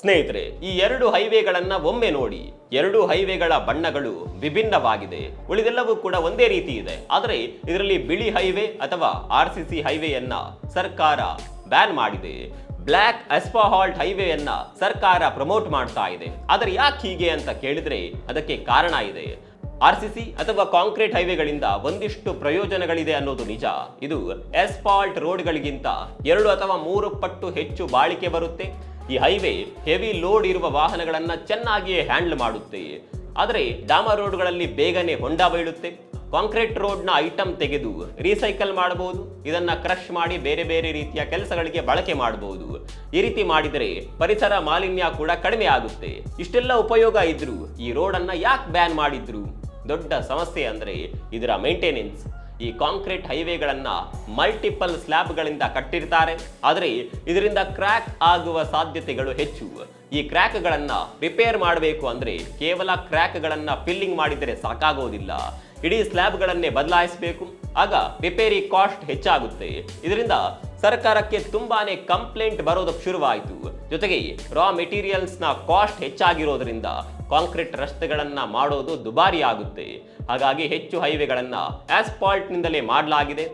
ಸ್ನೇಹಿತರೆ, ಈ ಎರಡು ಹೈವೇಗಳನ್ನ ಒಮ್ಮೆ ನೋಡಿ. ಎರಡು ಹೈವೇಗಳ ಬಣ್ಣಗಳು ವಿಭಿನ್ನವಾಗಿದೆ. ಉಳಿದೆಲ್ಲವೂ ಕೂಡ ಒಂದೇ ರೀತಿ ಇದೆ. ಆದರೆ, ಇದರಲ್ಲಿ ಬಿಳಿ ಹೈವೇ ಅಥವಾ ಆರ್ ಸಿ ಸಿ ಹೈವೇಯನ್ನ ಸರ್ಕಾರ ಬ್ಯಾನ್ ಮಾಡಿದೆ. ಬ್ಲ್ಯಾಕ್ ಅಸ್ಪಾಹಾಲ್ಟ್ ಹೈವೇಯನ್ನ ಸರ್ಕಾರ ಪ್ರಮೋಟ್ ಮಾಡ್ತಾ ಇದೆ. ಆದರೆ ಯಾಕೆ ಹೀಗೆ ಅಂತ ಕೇಳಿದ್ರೆ ಅದಕ್ಕೆ ಕಾರಣ ಇದೆ. ಆರ್ ಸಿ ಸಿ ಅಥವಾ ಕಾಂಕ್ರೀಟ್ ಹೈವೇಗಳಿಂದ ಒಂದಿಷ್ಟು ಪ್ರಯೋಜನಗಳಿದೆ ಅನ್ನೋದು ನಿಜ. ಇದು ಎಸ್ಫಾಲ್ಟ್ ರೋಡ್ಗಳಿಗಿಂತ ಎರಡು ಅಥವಾ ಮೂರು ಪಟ್ಟು ಹೆಚ್ಚು ಬಾಳಿಕೆ ಬರುತ್ತೆ. ಈ ಹೈವೇ ಹೆವಿ ಲೋಡ್ ಇರುವ ವಾಹನಗಳನ್ನು ಚೆನ್ನಾಗಿಯೇ ಹ್ಯಾಂಡಲ್ ಮಾಡುತ್ತೆ. ಆದರೆ ಡಾಮರ್ ರೋಡ್ಗಳಲ್ಲಿ ಬೇಗನೆ ಹೊಂಡ ಬೀಳುತ್ತೆ. ಕಾಂಕ್ರೀಟ್ ರೋಡ್ನ ಐಟಮ್ ತೆಗೆದು ರೀಸೈಕಲ್ ಮಾಡಬಹುದು. ಇದನ್ನ ಕ್ರಶ್ ಮಾಡಿ ಬೇರೆ ಬೇರೆ ರೀತಿಯ ಕೆಲಸಗಳಿಗೆ ಬಳಕೆ ಮಾಡಬಹುದು. ಈ ರೀತಿ ಮಾಡಿದರೆ ಪರಿಸರ ಮಾಲಿನ್ಯ ಕೂಡ ಕಡಿಮೆ ಆಗುತ್ತೆ. ಇಷ್ಟೆಲ್ಲ ಉಪಯೋಗ ಇದ್ರು ಈ ರೋಡನ್ನ ಯಾಕೆ ಬ್ಯಾನ್ ಮಾಡಿದ್ರು? ದೊಡ್ಡ ಸಮಸ್ಯೆ ಅಂದ್ರೆ ಇದರ ಮೇಂಟೆನೆನ್ಸ್ ಈ ಕಾಂಕ್ರೀಟ್ ಹೈವೇಗಳನ್ನ ಮಲ್ಟಿಪಲ್ ಸ್ಲ್ಯಾಬ್ಗಳಿಂದ ಕಟ್ಟಿರ್ತಾರೆ. ಆದರೆ ಇದರಿಂದ ಕ್ರ್ಯಾಕ್ ಆಗುವ ಸಾಧ್ಯತೆಗಳು ಹೆಚ್ಚು. ಈ ಕ್ರ್ಯಾಕ್ಗಳನ್ನ ರಿಪೇರ್ ಮಾಡಬೇಕು ಅಂದ್ರೆ ಕೇವಲ ಕ್ರ್ಯಾಕ್ಗಳನ್ನ ಫಿಲ್ಲಿಂಗ್ ಮಾಡಿದರೆ ಸಾಕಾಗೋದಿಲ್ಲ. ಇಡೀ ಸ್ಲ್ಯಾಬ್ಗಳನ್ನೇ ಬದಲಾಯಿಸಬೇಕು. ಆಗ ರಿಪೇರಿ ಕಾಸ್ಟ್ ಹೆಚ್ಚಾಗುತ್ತೆ. ಇದರಿಂದ ಸರ್ಕಾರಕ್ಕೆ ತುಂಬಾನೇ ಕಂಪ್ಲೇಂಟ್ ಬರೋದಕ್ಕೆ ಶುರುವಾಯಿತು. ಜೊತೆಗೆ ರಾ ಮೆಟೀರಿಯಲ್ಸ್ನ ಕಾಸ್ಟ್ ಹೆಚ್ಚಾಗಿರೋದ್ರಿಂದ ಕಾಂಕ್ರೀಟ್ ರಸ್ತೆಗಳನ್ನು ಮಾಡೋದು ದುಬಾರಿ ಆಗುತ್ತೆ ಹಾಗಾಗಿ ಹೆಚ್ಚು ಹೈವೇಗಳನ್ನ ಆಸ್ಪಾಲ್ಟ್ನಿಂದಲೇ ಮಾಡಲಾಗಿದೆ.